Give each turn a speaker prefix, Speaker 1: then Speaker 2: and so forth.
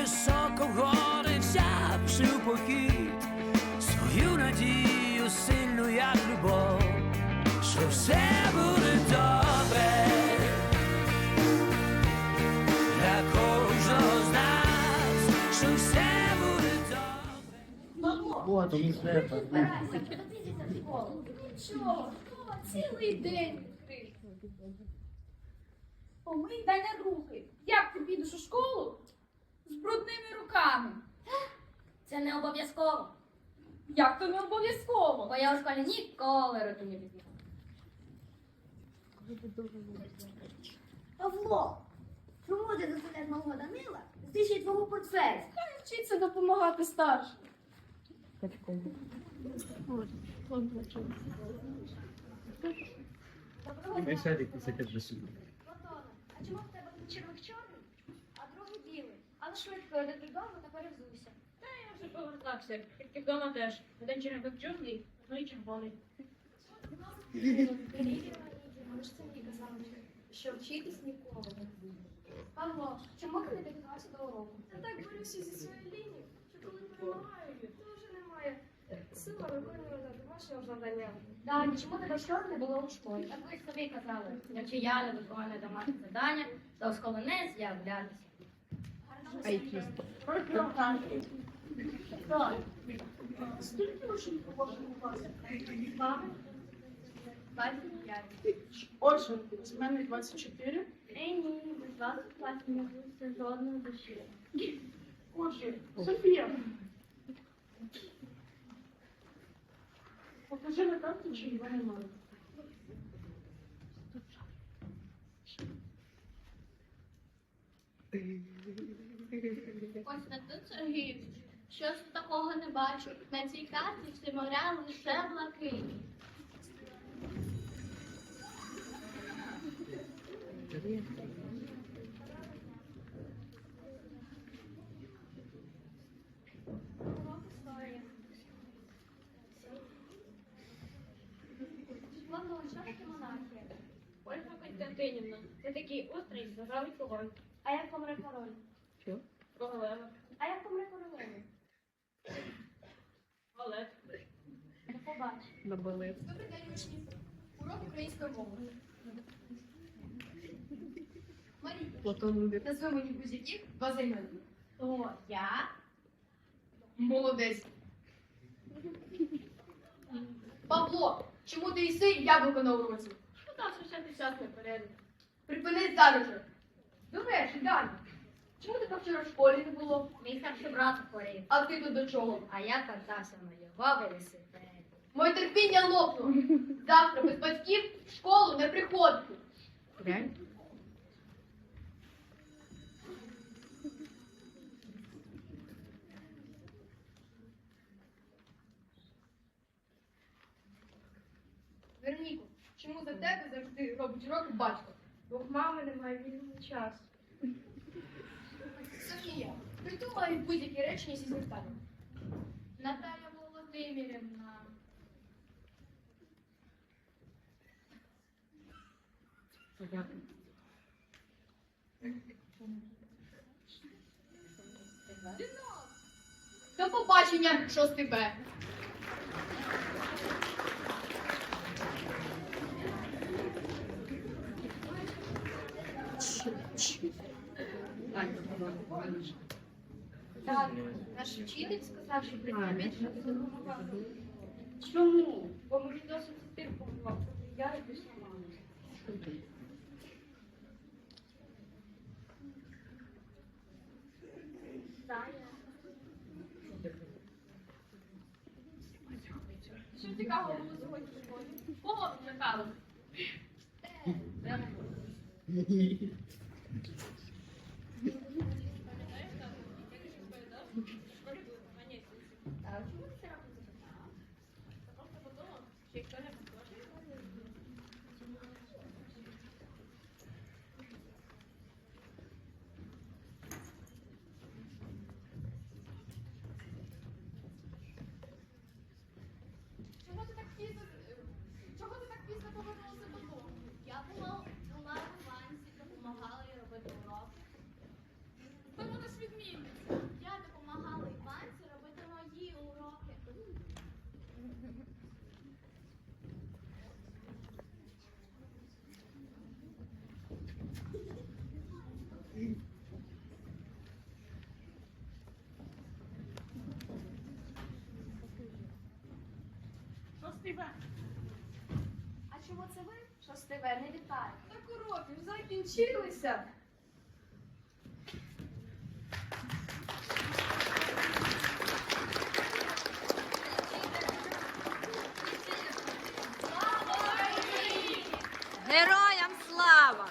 Speaker 1: високо в гори взявши похід свою надію сильну, як любов, що все буде добре для кожного з нас, що все буде добре.
Speaker 2: Вот, это.
Speaker 3: Цілий день ти. Помий мене руки. Як ти підеш у школу з брудними руками?
Speaker 4: Це не обов'язково,
Speaker 3: Як то не обов'язково?
Speaker 4: бо я у школі ніколи руки не візьму.
Speaker 5: Павло, чому ти дозволяєш малого Данила знищить твого портфеля?
Speaker 3: Хай вчиться допомагати старшим.
Speaker 5: Платона, а чому в тебе червик чорний? Але швидко йди додому та перевзуйся.
Speaker 6: Я вже повертався, тільки вдома теж. Один черепок чорний, ну і червоний.
Speaker 5: Ми ж це мені казали, що вчитись ніколи не буде. Павло, чому ти не підготувався до уроку?
Speaker 7: Я так борюся зі своєю лінією, що коли перемагаю, то вже немає сили виконувати домашнього завдання.
Speaker 5: Дані, чому тебе вчора не було у школі?
Speaker 4: Так ви ж собі казали, якщо я не виконую домашнє завдання, то в школу не з'являтися.
Speaker 8: Отже, з мене 24.
Speaker 4: Ей, ні, без вас не буде жодної душі.
Speaker 8: Отже, Софія. Покажи на карту, чи його немає.
Speaker 7: Константин Сергійович, щось такого не бачу. На цій карті всі моря лише
Speaker 5: що монархія?
Speaker 6: Ольга Константинівна, це такий острий зажавий король.
Speaker 5: А як помре король?
Speaker 6: Королева.
Speaker 5: А як помре королева?
Speaker 6: Олег.
Speaker 5: До побачення.
Speaker 8: Набили.
Speaker 3: Добрий день, учні. Урок української мови. Марія,
Speaker 8: Платон
Speaker 3: назви мені будь-яких два займенника.
Speaker 5: То я
Speaker 3: Молодець. Павло, чому ти їси яблуко на уроці?
Speaker 6: Ну так, що все десятий порядок.
Speaker 3: Припини зараз же. До речі, Дані, чому тебе вчора в школі не було?
Speaker 4: Мій старший брат хворів,
Speaker 3: А ти тут до чого?
Speaker 4: а я катався на його велосипеді.
Speaker 3: Моє терпіння лопнуло. Завтра без батьків в школу не приходити. Верніку, чому за тебе завжди робить уроки батько?
Speaker 7: Бо в мами немає вільного часу.
Speaker 3: Софія, придумай будь-які речення зі змістанням.
Speaker 7: Наталя Володимирівна.
Speaker 3: До побачення, 6 Б. Так, наш вчитель сказав, що предмет допомагати.
Speaker 6: Чому? Бо мені досить тих побував. Я і пішла мама.
Speaker 7: Що цікаво було сьогодні в школі? Кого лякали?
Speaker 4: Так, чому ти це робиш?
Speaker 6: Просто подумав, що якщо не послухає,
Speaker 3: Чого ти так пізно? Чого ти так пізно повернувся додому?
Speaker 7: Я була була в Іванці допомагати.
Speaker 8: Тебе.
Speaker 3: А чому це ви? Що з тебе не вітаю?
Speaker 7: Так уроки закінчилися.
Speaker 4: Героям слава!